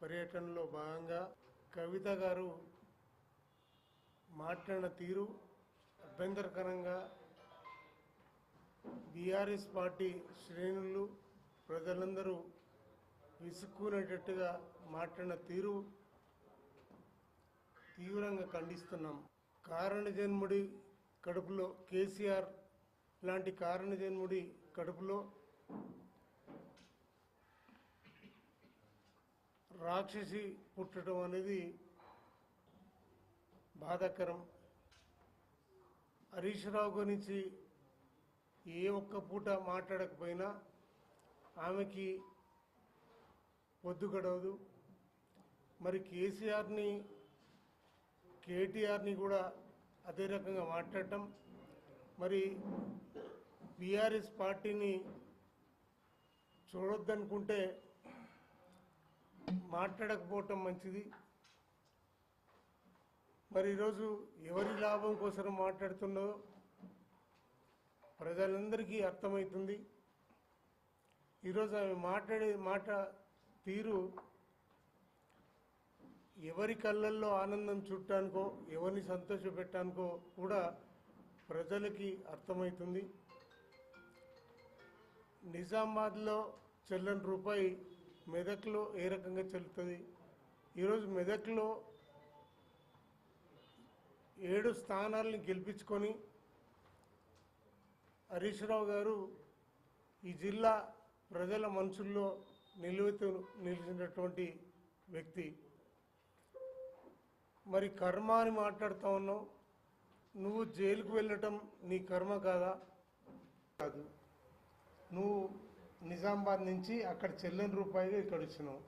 పర్యటనలో భాగంగా కవిత గారు మాట్లాడిన తీరు అభ్యంతరకరంగా బీఆర్ఎస్ పార్టీ శ్రేణులు ప్రజలందరూ విసుక్కునేటట్టుగా మాట్లాడిన తీరు తీవ్రంగా ఖండిస్తున్నాం. కారణ జన్ముడి కడుపులో కేసీఆర్ లాంటి కారణ జన్ముడి కడుపులో రాక్షసి పుట్టడం అనేది బాధాకరం. హరీష్ రావు గురించి ఏ ఒక్క పూట మాట్లాడకపోయినా ఆమెకి పొద్దు గడవదు. మరి కేసీఆర్ని కేటీఆర్ని కూడా అదే రకంగా మాట్లాడటం. మరి బీఆర్ఎస్ పార్టీని చూడొద్దనుకుంటే మాట్లాడకపోవటం మంచిది. మరి ఈరోజు ఎవరి లాభం కోసం మాట్లాడుతున్నదో ప్రజలందరికీ అర్థమవుతుంది. ఈరోజు ఆమె మాట్లాడే మాట తీరు ఎవరి కళ్ళల్లో ఆనందం చుట్టానికో ఎవరిని సంతోషపెట్టానికో కూడా ప్రజలకి అర్థమవుతుంది. నిజామాబాద్లో చెల్లని రూపాయి మెదక్లో ఏ రకంగా చెల్లుతుంది? ఈరోజు మెదక్లో ఏడు స్థానాలను గెలిపించుకొని హరీష్ రావు గారు ఈ జిల్లా ప్రజల మనసుల్లో నిలువెత్తు నిలిచినటువంటి వ్యక్తి. మరి కర్మ అని మాట్లాడుతూ ఉన్నావు. నువ్వు జైలుకు వెళ్ళటం నీ కర్మ కాదా? కాదు. నువ్వు నిజామాబాద్ నుంచి అక్కడ చెల్లని రూపాయిగా ఇక్కడ వచ్చినాం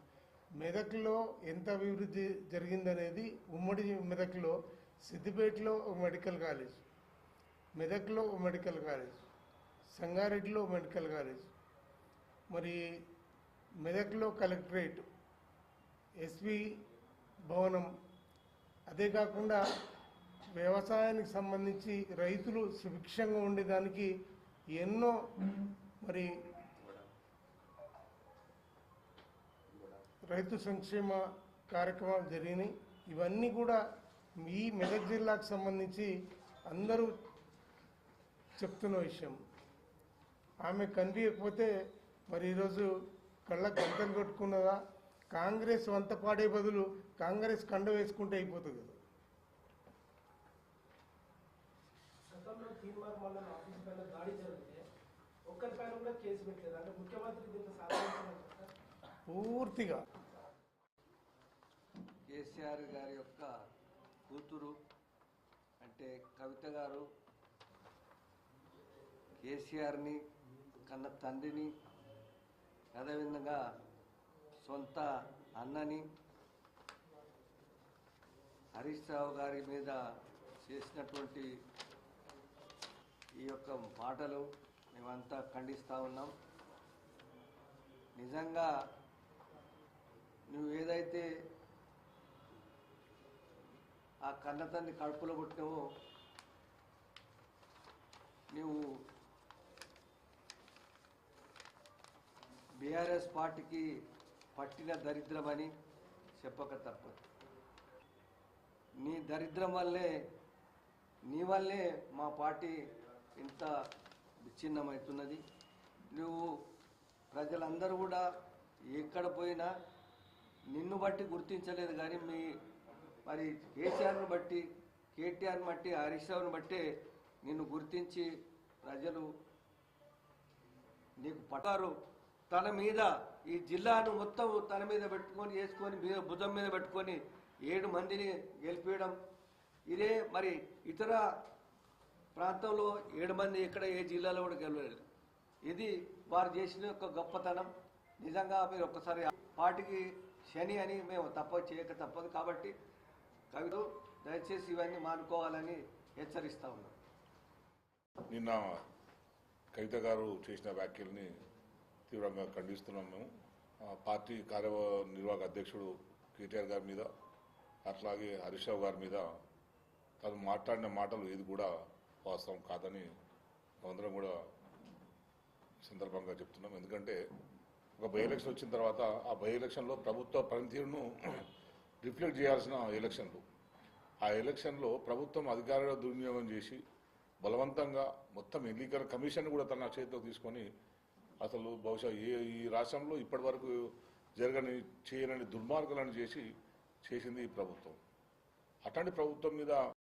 మెదక్లో ఎంత అభివృద్ధి జరిగిందనేది ఉమ్మడి మెదక్లో సిద్దిపేటలో ఒక మెడికల్ కాలేజ్ మెదక్లో ఒక మెడికల్ కాలేజ్ సంగారెడ్డిలో మెడికల్ కాలేజ్. మరి మెదక్లో కలెక్టరేట్ ఎస్పీ భవనం అదే కాకుండా వ్యవసాయానికి సంబంధించి రైతులు సుభిక్షంగా ఉండేదానికి ఎన్నో మరి రైతు సంక్షేమ కార్యక్రమాలు జరిగినాయి. ఇవన్నీ కూడా ఈ మెదక్ జిల్లాకు సంబంధించి అందరూ చెప్తున్న విషయం. ఆమె కనిపించకపోతే మరి ఈరోజు కళ్ళ గంటలు కొట్టుకున్నదా? కాంగ్రెస్ వంత పాడే బదులు కాంగ్రెస్ కండ వేసుకుంటే అయిపోతుంది కదా. గతంలో కేసీఆర్ గారి యొక్క కూతురు అంటే కవిత గారు కేసీఆర్ని కన్న తండ్రిని అదేవిధంగా సొంత అన్నని హరీష్ రావు గారి మీద చేసినటువంటి ఈ యొక్క మాటలు మేమంతా ఖండిస్తూ ఉన్నాం. నిజంగా నువ్వు ఏదైతే ఆ కన్నతన్ని కడుపులో పుట్టినవో నువ్వు బీఆర్ఎస్ పార్టీకి పట్టిన దరిద్రమని చెప్పక తప్పదు. నీ దరిద్రం వల్లే నీ వల్లే మా పార్టీ ఇంత విచ్ఛిన్నమవుతున్నది. నువ్వు ప్రజలందరూ కూడా ఎక్కడ పోయినా నిన్ను బట్టి గుర్తించలేదు కానీ మీ మరి కేసీఆర్ను బట్టి కేటీఆర్ని బట్టి హరీష్ బట్టి నిన్ను గుర్తించి ప్రజలు నీకు పటారు తన మీద ఈ జిల్లాను మొత్తం తన మీద పెట్టుకొని వేసుకొని మీద భుజం మీద పెట్టుకొని ఏడు మందిని గెలిపించడం ఇదే మరి ఇతర ప్రాంతంలో ఏడు మంది ఎక్కడ ఏ జిల్లాలో కూడా గెలవలేదు. ఇది వారు చేసిన యొక్క గొప్పతనం. నిజంగా మీరు ఒక్కసారి పార్టీకి శని అని మేము తప్ప చేయక తప్పదు కాబట్టి కవిలు దయచేసి ఇవన్నీ మానుకోవాలని హెచ్చరిస్తా ఉన్నాం. నిన్న కవిత గారు చేసిన వ్యాఖ్యల్ని తీవ్రంగా ఖండిస్తున్నాం మేము. ఆ, పార్టీ కార్యనిర్వాహక అధ్యక్షుడు కేటీఆర్ గారి మీద అట్లాగే హరీష్ రావు గారి మీద తను మాట్లాడిన మాటలు ఏది కూడా వాస్తవం కాదని అందరం కూడా సందర్భంగా చెప్తున్నాం. ఎందుకంటే ఒక బై ఎలక్షన్ వచ్చిన తర్వాత ఆ బై ఎలక్షన్లో ప్రభుత్వ పనితీరును రిఫ్లెక్ట్ చేయాల్సిన ఎలక్షన్లు. ఆ ఎలక్షన్లో ప్రభుత్వం అధికార దుర్వినియోగం చేసి బలవంతంగా మొత్తం ఎన్నికల కమిషన్ కూడా తన చేతిలో తీసుకొని అసలు బహుశా ఏ ఈ రాష్ట్రంలో ఇప్పటివరకు జరగని చేయనని దుర్మార్గాలను చేసి చేసింది ఈ ప్రభుత్వం. అట్లాంటి ప్రభుత్వం మీద